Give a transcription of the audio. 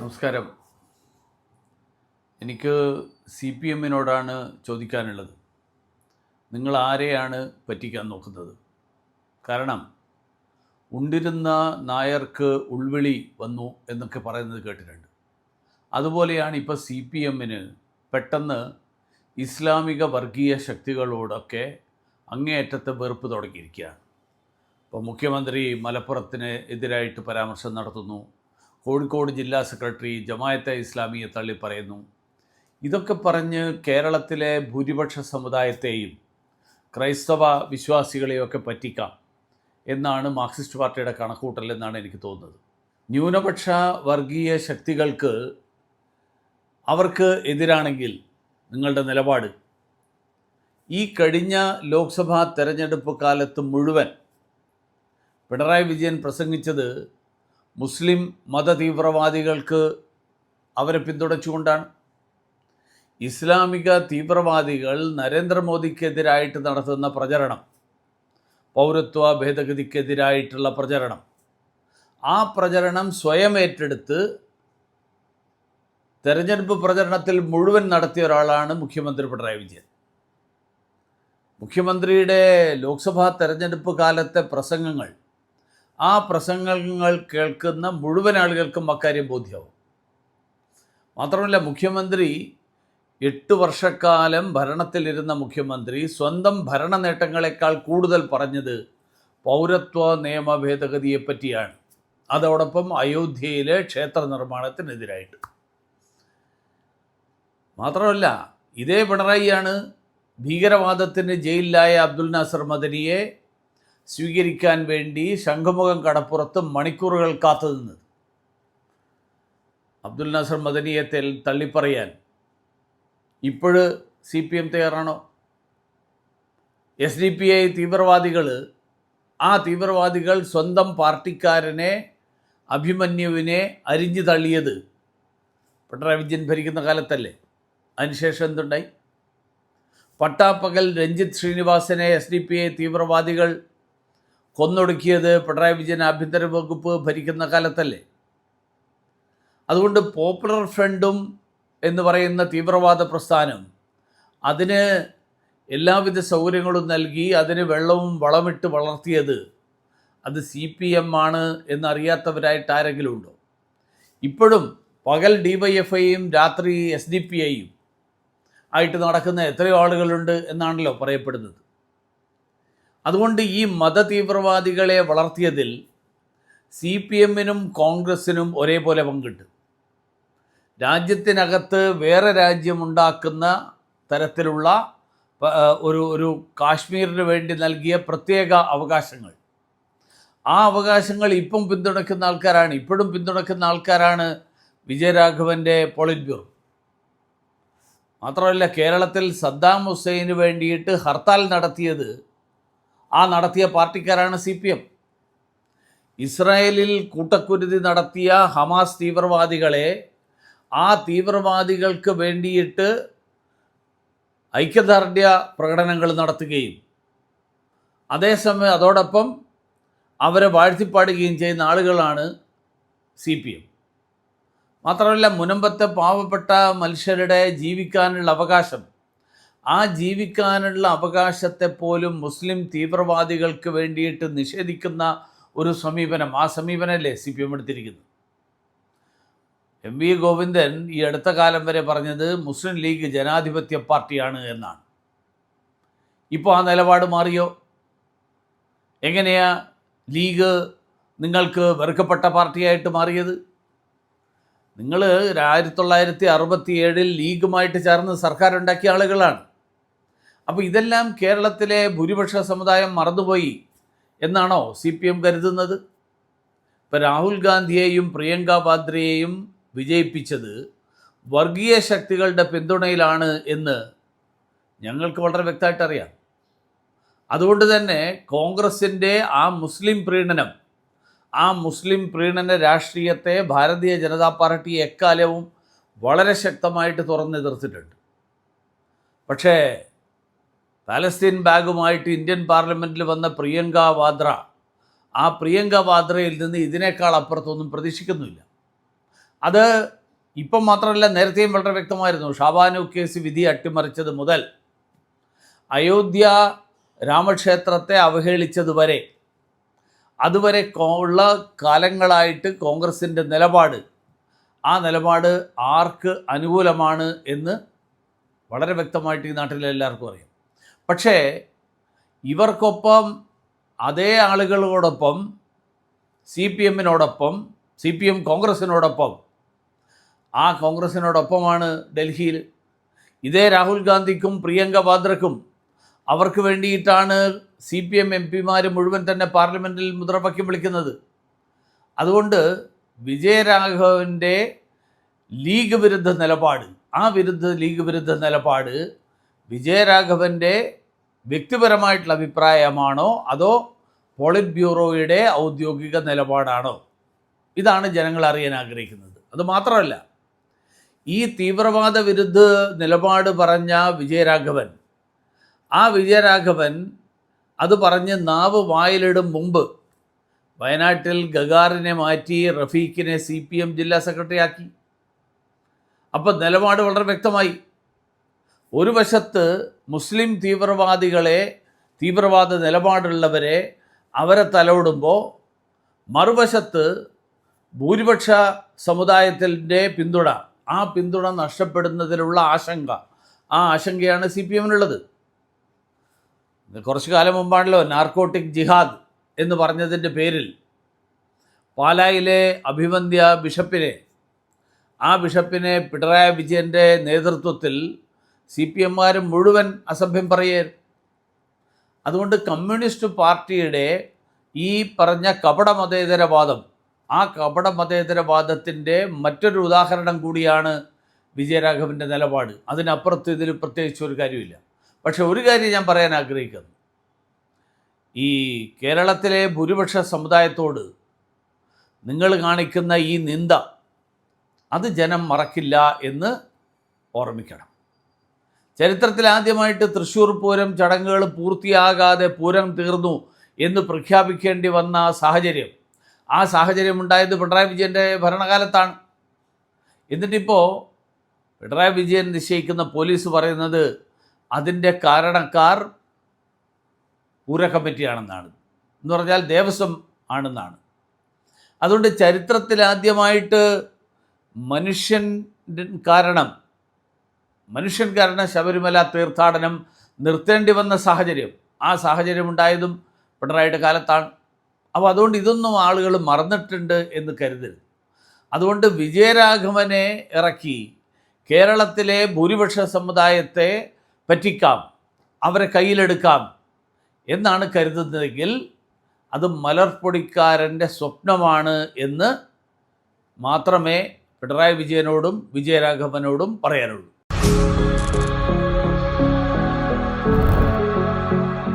നമസ്കാരം. എനിക്ക് C P എമ്മിനോടാണ് ചോദിക്കാനുള്ളത്. നിങ്ങൾ ആരെയാണ് പറ്റിക്കാൻ നോക്കുന്നത്? കാരണം ഉണ്ടിരുന്ന നായർക്ക് ഉൾവിളി വന്നു എന്നൊക്കെ പറയുന്നത് കേട്ടിട്ടുണ്ട്. അതുപോലെയാണ് ഇപ്പോൾ സി പി എമ്മിന് പെട്ടെന്ന് ഇസ്ലാമിക വർഗീയ ശക്തികളോടൊക്കെ അങ്ങേയറ്റത്തെ വെറുപ്പ് തുടങ്ങിയിരിക്കുകയാണ്. ഇപ്പോൾ മുഖ്യമന്ത്രി മലപ്പുറത്തിന് എതിരായിട്ട് പരാമർശം നടത്തുന്നു. കോഴിക്കോട് ജില്ലാ സെക്രട്ടറി ജമായത്തെ ഇസ്ലാമിയെ തള്ളി പറയുന്നു. ഇതൊക്കെ പറഞ്ഞ് കേരളത്തിലെ ഭൂരിപക്ഷ സമുദായത്തെയും ക്രൈസ്തവ വിശ്വാസികളെയൊക്കെ പറ്റിക്കാം എന്നാണ് മാർക്സിസ്റ്റ് പാർട്ടിയുടെ കണക്കൂട്ടൽ എന്നാണ് എനിക്ക് തോന്നുന്നത്. ന്യൂനപക്ഷ വർഗീയ ശക്തികൾക്ക് അവർക്ക് എതിരാണെങ്കിൽ നിങ്ങളുടെ നിലപാട്. ഈ കഴിഞ്ഞ ലോക്സഭാ തെരഞ്ഞെടുപ്പ് കാലത്ത് മുഴുവൻ പിണറായി വിജയൻ പ്രസംഗിച്ചത് മുസ്ലിം മതതീവ്രവാദികൾക്ക് അവരെ പിന്തുണച്ചുകൊണ്ടാണ്. ഇസ്ലാമിക തീവ്രവാദികൾ നരേന്ദ്രമോദിക്കെതിരായിട്ട് നടത്തുന്ന പ്രചരണം പൗരത്വ ഭേദഗതിക്കെതിരായിട്ടുള്ള പ്രചരണം ആ പ്രചരണം സ്വയം ഏറ്റെടുത്ത് തെരഞ്ഞെടുപ്പ് പ്രചരണത്തിൽ മുഴുവൻ നടത്തിയ ഒരാളാണ് മുഖ്യമന്ത്രി പിണറായി വിജയൻ. മുഖ്യമന്ത്രിയുടെ ലോക്സഭാ തെരഞ്ഞെടുപ്പ് കാലത്തെ പ്രസംഗങ്ങൾ ആ പ്രസംഗങ്ങൾ കേൾക്കുന്ന മുഴുവൻ ആളുകൾക്കും അക്കാര്യം ബോധ്യമാവും മാത്രമല്ല മുഖ്യമന്ത്രി എട്ട് വർഷക്കാലം ഭരണത്തിലിരുന്ന മുഖ്യമന്ത്രി സ്വന്തം ഭരണ നേട്ടങ്ങളെക്കാൾ കൂടുതൽ പറഞ്ഞത് പൗരത്വ നിയമ ഭേദഗതിയെപ്പറ്റിയാണ്. അതോടൊപ്പം അയോധ്യയിലെ ക്ഷേത്ര നിർമ്മാണത്തിനെതിരായിട്ട്. മാത്രമല്ല ഇതേ പിണറായിയാണ് ഭീകരവാദത്തിന് ജയിലിലായ അബ്ദുൽ നാസർ മദനിയെ സ്വീകരിക്കാൻ വേണ്ടി ശംഖുമുഖം കടപ്പുറത്ത് മണിക്കൂറുകൾ കാത്തു നിന്നത് അബ്ദുൽ നാസർ മദനിയെ തള്ളിപ്പറയാൻ ഇപ്പോഴ് സി പി എം തയ്യാറാണോ? എസ് ഡി പി ഐ തീവ്രവാദികൾ ആ തീവ്രവാദികൾ സ്വന്തം പാർട്ടിക്കാരനെ അഭിമന്യുവിനെ അരിഞ്ഞു തള്ളിയത് പിണറായി വിജയൻ ഭരിക്കുന്ന കാലത്തല്ലേ? അതിനുശേഷം എന്തുണ്ടായി? പട്ടാപ്പകൽ രഞ്ജിത്ത് ശ്രീനിവാസനെ എസ് ഡി പി ഐ തീവ്രവാദികൾ കൊന്നൊടുക്കിയത് പിണറായി വിജയൻ ആഭ്യന്തര വകുപ്പ് ഭരിക്കുന്ന കാലത്തല്ലേ? അതുകൊണ്ട് പോപ്പുലർ ഫ്രണ്ടും എന്ന് പറയുന്ന തീവ്രവാദ പ്രസ്ഥാനം അതിന് എല്ലാവിധ സൗകര്യങ്ങളും നൽകി അതിന് വെള്ളവും വളമിട്ട് വളർത്തിയത് അത് സി പി എം ആണ് എന്നറിയാത്തവരായിട്ട് ആരെങ്കിലും ഉണ്ടോ ഇപ്പോഴും പകൽ ഡി വൈ എഫ് ഐയും രാത്രി എസ് ഡി പി ഐയും ആയിട്ട് നടക്കുന്ന എത്രയോ ആളുകളുണ്ട് എന്നാണല്ലോ പറയപ്പെടുന്നത്. അതുകൊണ്ട് ഈ മതതീവ്രവാദികളെ വളർത്തിയതിൽ സി പി എമ്മിനും കോൺഗ്രസിനും ഒരേപോലെ പങ്കിട്ട്. രാജ്യത്തിനകത്ത് വേറെ രാജ്യമുണ്ടാക്കുന്ന തരത്തിലുള്ള ഒരു ഒരു കാശ്മീരിന് വേണ്ടി നൽകിയ പ്രത്യേക അവകാശങ്ങൾ. ആ അവകാശങ്ങൾ ഇപ്പം പിന്തുണയ്ക്കുന്ന ആൾക്കാരാണ് ഇപ്പോഴും പിന്തുണയ്ക്കുന്ന ആൾക്കാരാണ് വിജയരാഘവന്റെ പോളിറ്റ് ബ്യൂറോ. മാത്രമല്ല കേരളത്തിൽ സദ്ദാം ഹുസൈന് വേണ്ടിയിട്ട് ഹർത്താൽ നടത്തിയത് ആ നടത്തിയ പാർട്ടിക്കാരാണ് സി പി എം. ഇസ്രായേലിൽ കൂട്ടക്കുരുതി നടത്തിയ ഹമാസ് തീവ്രവാദികളെ ആ തീവ്രവാദികൾക്ക് വേണ്ടിയിട്ട് ഐക്യദാർഢ്യ പ്രകടനങ്ങൾ നടത്തുകയും അതേസമയം അതോടൊപ്പം അവരെ വാഴ്ത്തിപ്പാടുകയും ചെയ്യുന്ന ആളുകളാണ് സി പി എം. മാത്രമല്ല മുനമ്പത്തെ പാവപ്പെട്ട മനുഷ്യരുടെ ജീവിക്കാനുള്ള അവകാശം ആ ജീവിക്കാനുള്ള അവകാശത്തെ പോലും മുസ്ലിം തീവ്രവാദികൾക്ക് വേണ്ടിയിട്ട് നിഷേധിക്കുന്ന ഒരു സമീപനം ആ സമീപനമല്ലേ സി പി എം എടുത്തിരിക്കുന്നത്? എം വി ഗോവിന്ദൻ ഈ അടുത്ത കാലം വരെ പറഞ്ഞത് മുസ്ലിം ലീഗ് ജനാധിപത്യ പാർട്ടിയാണ് എന്നാണ്. ഇപ്പോൾ ആ നിലപാട് മാറിയോ? എങ്ങനെയാ ലീഗ് നിങ്ങൾക്ക് വെറുക്കപ്പെട്ട പാർട്ടിയായിട്ട് മാറിയത്? നിങ്ങൾ ആയിരത്തി തൊള്ളായിരത്തി അറുപത്തി ഏഴിൽ ലീഗുമായിട്ട് ചേർന്ന് സർക്കാർ ഉണ്ടാക്കിയ ആളുകളാണ്. അപ്പോൾ ഇതെല്ലാം കേരളത്തിലെ ഭൂരിപക്ഷ സമുദായം മറന്നുപോയി എന്നാണോ സി പി എം കരുതുന്നത്? ഇപ്പം രാഹുൽ ഗാന്ധിയെയും പ്രിയങ്ക വാദ്രയെയും വിജയിപ്പിച്ചത് വർഗീയ ശക്തികളുടെ പിന്തുണയിലാണ് എന്ന് ഞങ്ങൾക്ക് വളരെ വ്യക്തമായിട്ട് അറിയാം. അതുകൊണ്ട് തന്നെ കോൺഗ്രസിന്റെ ആ മുസ്ലിം പ്രീണനം ആ മുസ്ലിം പ്രീണന രാഷ്ട്രീയത്തെ ഭാരതീയ ജനതാ പാർട്ടി എക്കാലവും വളരെ ശക്തമായിട്ട് തുറന്നെതിർത്തിട്ടുണ്ട്. പക്ഷേ പാലസ്തീൻ ബാഗുമായിട്ട് ഇന്ത്യൻ പാർലമെന്റിൽ വന്ന പ്രിയങ്ക വാദ്ര ആ പ്രിയങ്ക വാദ്രയിൽ നിന്ന് ഇതിനേക്കാൾ അപ്പുറത്തൊന്നും പ്രതീക്ഷിക്കുന്നില്ല അത് ഇപ്പം മാത്രമല്ല നേരത്തെയും വളരെ വ്യക്തമായിരുന്നു ഷാബാനു കേസ് വിധി അട്ടിമറിച്ചത് മുതൽ അയോധ്യ രാമക്ഷേത്രത്തെ അവഹേളിച്ചതുവരെ അതുവരെ ഉള്ള കാലങ്ങളായിട്ട് കോൺഗ്രസിന്റെ നിലപാട് ആ നിലപാട് ആർക്ക് അനുകൂലമാണ് എന്ന് വളരെ വ്യക്തമായിട്ട് ഈ നാട്ടിലെ എല്ലാവർക്കും അറിയാം. പക്ഷേ ഇവർക്കൊപ്പം അതേ ആളുകളോടൊപ്പം സി പി എമ്മിനോടൊപ്പം സി പി എം കോൺഗ്രസിനോടൊപ്പം ആ കോൺഗ്രസിനോടൊപ്പമാണ് ഡൽഹിയിൽ. ഇതേ രാഹുൽ ഗാന്ധിക്കും പ്രിയങ്ക വാദ്രക്കും അവർക്ക് വേണ്ടിയിട്ടാണ് സി പി എം എം പിമാർ മുഴുവൻ തന്നെ പാർലമെന്റിൽ മുദ്രാവാക്യം വിളിക്കുന്നത്. അതുകൊണ്ട് വിജയരാഘവന്റെ ലീഗ് വിരുദ്ധ നിലപാട് ആ വിരുദ്ധ ലീഗ് വിരുദ്ധ നിലപാട് വിജയരാഘവന്റെ വ്യക്തിപരമായിട്ടുള്ള അഭിപ്രായമാണോ അതോ പോളിറ്റ് ബ്യൂറോയുടെ ഔദ്യോഗിക നിലപാടാണോ? ഇതാണ് ജനങ്ങൾ അറിയാൻ ആഗ്രഹിക്കുന്നത്. അത് മാത്രമല്ല ഈ തീവ്രവാദ വിരുദ്ധ നിലപാട് പറഞ്ഞ വിജയരാഘവൻ ആ വിജയരാഘവൻ അത് പറഞ്ഞ് നാവ് വായിലിടും മുമ്പ് വയനാട്ടിൽ ഗഗാറിനെ മാറ്റി റഫീഖിനെ സി പി എം ജില്ലാ സെക്രട്ടറി ആക്കി. അപ്പം നിലപാട് വളരെ വ്യക്തമായി. ഒരു വശത്ത് മുസ്ലിം തീവ്രവാദികളെ തീവ്രവാദ നിലപാടുള്ളവരെ അവരെ തലോടുമ്പോൾ മറുവശത്ത് ഭൂരിപക്ഷ സമുദായത്തിന്റെ പിന്തുണ ആ പിന്തുണ നഷ്ടപ്പെടുന്നതിലുള്ള ആശങ്ക ആ ആശങ്കയാണ് സി പി എമ്മിനുള്ളത് കുറച്ചു കാലം മുമ്പാണല്ലോ നാർക്കോട്ടിക് ജിഹാദ് എന്ന് പറഞ്ഞതിന്റെ പേരിൽ പാലായിലെ അഭിവന്ധ്യ ബിഷപ്പിനെ ആ ബിഷപ്പിനെ പിണറായി വിജയന്റെ നേതൃത്വത്തിൽ സി പി എമ്മാരും മുഴുവൻ അസഭ്യം പറയേ അതുകൊണ്ട് കമ്മ്യൂണിസ്റ്റ് പാർട്ടിയുടെ ഈ പറഞ്ഞ കപട മതേതരവാദം ആ കപട മതേതരവാദത്തിന്റെ മറ്റൊരു ഉദാഹരണം കൂടിയാണ് വിജയരാഘവന്റെ നിലപാട്. അതിനപ്പുറത്ത് ഇതിൽ പ്രത്യേകിച്ച് ഒരു കാര്യമില്ല. പക്ഷെ ഒരു കാര്യം ഞാൻ പറയാൻ ആഗ്രഹിക്കുന്നു. ഈ കേരളത്തിലെ ഭൂരിപക്ഷ സമുദായത്തോട് നിങ്ങൾ കാണിക്കുന്ന ഈ നിന്ദ അത് ജനം മറക്കില്ല എന്ന് ഓർമ്മിക്കണം. ചരിത്രത്തിൽ ആദ്യമായിട്ട് തൃശ്ശൂർ പൂരം ചടങ്ങുകൾ പൂർത്തിയാകാതെ പൂരം തീർന്നു എന്ന് പ്രഖ്യാപിക്കേണ്ടി വന്ന സാഹചര്യം. ആ സാഹചര്യം ഉണ്ടായത് പിണറായി വിജയന്റെ ഭരണകാലത്താണ്. എന്നിട്ടിപ്പോൾ പിണറായി വിജയൻ നിശ്ചയിക്കുന്ന പോലീസ് പറയുന്നത് അതിന്റെ കാരണക്കാർ പൂര കമ്മിറ്റിയാണെന്നാണ് എന്ന് പറഞ്ഞാൽ ദേവസ്വം ആണെന്നാണ്. അതുകൊണ്ട് ചരിത്രത്തിൽ ആദ്യമായിട്ട് മനുഷ്യൻ കാരണം മനുഷ്യൻ കാരണം ശബരിമല തീർത്ഥാടനം നിർത്തേണ്ടി വന്ന സാഹചര്യം ആ സാഹചര്യം ഉണ്ടായതും പിണറായിയുടെ കാലത്താണ്. അപ്പോൾ അതുകൊണ്ട് ഇതൊന്നും ആളുകൾ മറന്നിട്ടുണ്ട് എന്ന് കരുതരുത്. അതുകൊണ്ട് വിജയരാഘവനെ ഇറക്കി കേരളത്തിലെ ഭൂരിപക്ഷ സമുദായത്തെ പറ്റിക്കാം അവരെ കയ്യിലെടുക്കാം എന്നാണ് കരുതുന്നതെങ്കിൽ അത് മലർപ്പൊടിക്കാരന്റെ സ്വപ്നമാണ് എന്ന് മാത്രമേ പിണറായി വിജയനോടും വിജയരാഘവനോടും പറയാനുള്ളൂ.